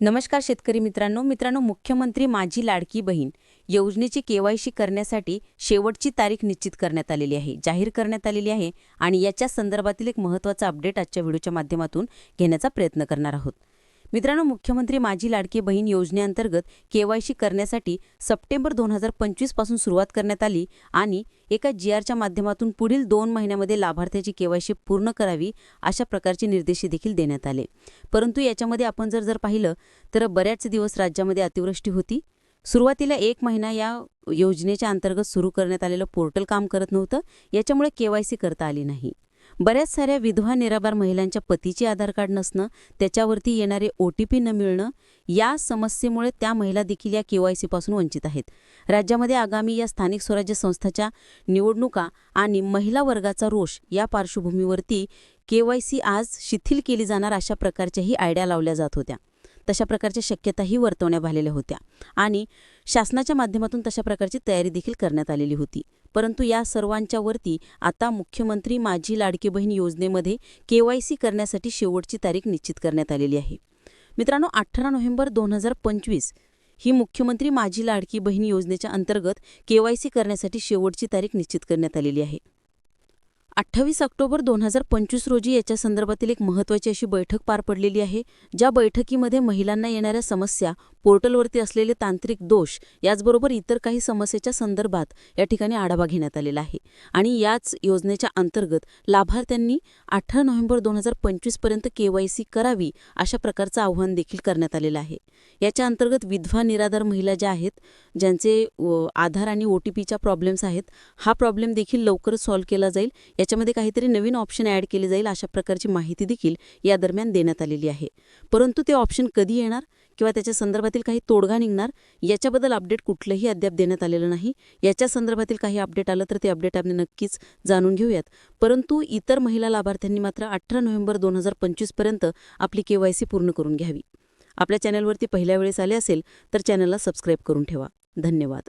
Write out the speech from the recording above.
नमस्कार शेतकरी मित्रांनो. मित्रांनो मुख्यमंत्री माझी लाडकी बहीण योजनेची केवायसी करण्यासाठी शेवटची तारीख निश्चित करण्यात आलेली आहे जाहीर करण्यात आलेली आहे आणि याच्या संदर्भातील एक महत्त्वाचा अपडेट आजच्या व्हिडिओच्या माध्यमातून घेण्याचा प्रयत्न करणार आहोत. मित्रांनो मुख्यमंत्री माझी लाडकी बहीण योजनेअंतर्गत केवायसी करण्यासाठी सप्टेंबर दोन हजार पंचवीसपासून सुरुवात करण्यात आली आणि एका जी आरच्या माध्यमातून पुढील दोन महिन्यामध्ये लाभार्थ्याची केवायसी पूर्ण करावी अशा प्रकारचे निर्देश देखील देण्यात आले. परंतु याच्यामध्ये आपण जर जर पाहिलं तर बऱ्याच दिवस राज्यामध्ये अतिवृष्टी होती. सुरुवातीला एक महिना या योजनेच्या अंतर्गत सुरू करण्यात आलेलं पोर्टल काम करत नव्हतं. याच्यामुळे केवायसी करता आली नाही. बऱ्याच साऱ्या विधवा निराबार महिलांच्या पतीचे आधार कार्ड नसणं त्याच्यावरती येणारे ओ टी पी न मिळणं या समस्येमुळे त्या महिला देखील या केवायसीपासून वंचित आहेत. राज्यामध्ये आगामी या स्थानिक स्वराज्य संस्थाच्या निवडणुका आणि महिला वर्गाचा रोष या पार्श्वभूमीवरती के वाय सी आज शिथिल केली जाणार अशा प्रकारच्याही आयडिया लावल्या जात होत्या. तशा प्रकारच्या शक्यताही वर्तवण्यात आलेल्या होत्या आणि शासनाच्या माध्यमातून तशा प्रकारची तयारी देखील करण्यात आलेली होती. परंतु या सर्वांच्या वरती आता मुख्यमंत्री माझी लाडकी बहीण योजनेमध्ये केवायसी करण्यासाठी शेवटची तारीख निश्चित करण्यात आलेली आहे. मित्रांनो अठरा नोव्हेंबर दोन हजार पंचवीस ही मुख्यमंत्री माझी लाडकी बहीण योजनेच्या अंतर्गत केवायसी करण्यासाठी शेवटची तारीख निश्चित करण्यात आलेली आहे. अठ्ठावीस ऑक्टोबर दोन हजार पंचवीस रोजी याच्या संदर्भातील एक महत्त्वाची अशी बैठक पार पडलेली आहे ज्या बैठकीमध्ये महिलांना येणाऱ्या समस्या पोर्टलवरती असलेले तांत्रिक दोष याचबरोबर इतर काही समस्येच्या संदर्भात या ठिकाणी आढावा घेण्यात आलेला आहे. आणि याच योजनेच्या अंतर्गत लाभार्थ्यांनी अठरा नोव्हेंबर दोन हजार पंचवीसपर्यंत केवायसी करावी अशा प्रकारचं आव्हान देखील करण्यात आलेलं आहे. याच्या अंतर्गत विधवा निराधार महिला ज्या आहेत ज्यांचे आधार आणि ओ टी पीच्या प्रॉब्लेम्स आहेत हा प्रॉब्लेम देखील लवकरच सॉल्व्ह केला जाईल. याच्यामध्ये काहीतरी नवीन ऑप्शन ॲड केले जाईल अशा प्रकारची माहिती देखील या दरम्यान देण्यात आलेली आहे. परंतु ते ऑप्शन कधी येणार किंवा त्याच्या संदर्भातील काही तोडगा निघणार याच्याबद्दल अपडेट कुठलंही अद्याप देण्यात आलेलं नाही. याच्या संदर्भातील काही अपडेट आलं तर ते अपडेट आपण नक्कीच जाणून घेऊयात. परंतु इतर महिला लाभार्थ्यांनी मात्र अठरा नोव्हेंबर दोन हजार पंचवीसपर्यंत आपली केवायसी पूर्ण करून घ्यावी. आपल्या चॅनलवरती पहिल्या वेळेस आले असेल तर चॅनलला सबस्क्राईब करून ठेवा. धन्यवाद.